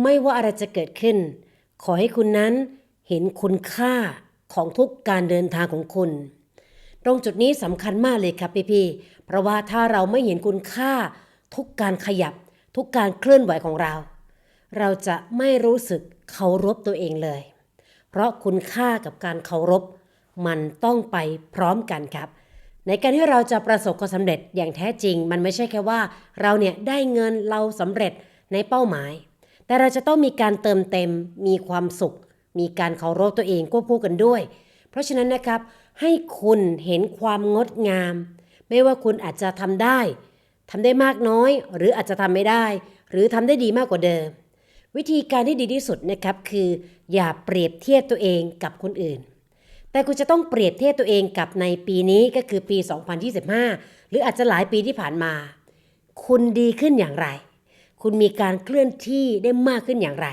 ไม่ว่าอะไรจะเกิดขึ้น ขอให้คุณนั้นเห็นคุณค่าของทุกการเดินทางของคุณ ตรงจุดนี้สำคัญมากเลยครับพี่ๆเพราะว่าถ้าเราไม่เห็นคุณค่าทุกการขยับ ทุกการเคลื่อนไหวของเรา เราจะไม่รู้สึกเคารพตัวเองเลย เพราะคุณค่ากับการเคารพ มันต้องไปพร้อมกันครับ ในการที่เราจะประสบความสำเร็จอย่างแท้จริง มันไม่ใช่แค่ว่า เราเนี่ยได้เงินเราสำเร็จในเป้าหมาย แต่เราจะต้องมีการเติมเต็ม มีความสุข มีการเคารพตัวเองควบคู่กันด้วย เพราะฉะนั้นนะครับ ให้คุณเห็นความงดงาม ไม่ว่าคุณอาจจะทำได้ทำได้มากน้อย หรืออาจจะทำไม่ได้ หรือทำได้ดีมากกว่าเดิม วิธีการที่ดีที่สุดนะครับคือ อย่าเปรียบเทียบตัวเองกับคนอื่น แต่คุณจะต้องเปรียบเทียบตัวเองกับในปีนี้ก็คือปี 2025 หรืออาจจะหลายปีที่ผ่านมา คุณดีขึ้นอย่างไร คุณมีการเคลื่อนที่ได้มากขึ้นอย่างไร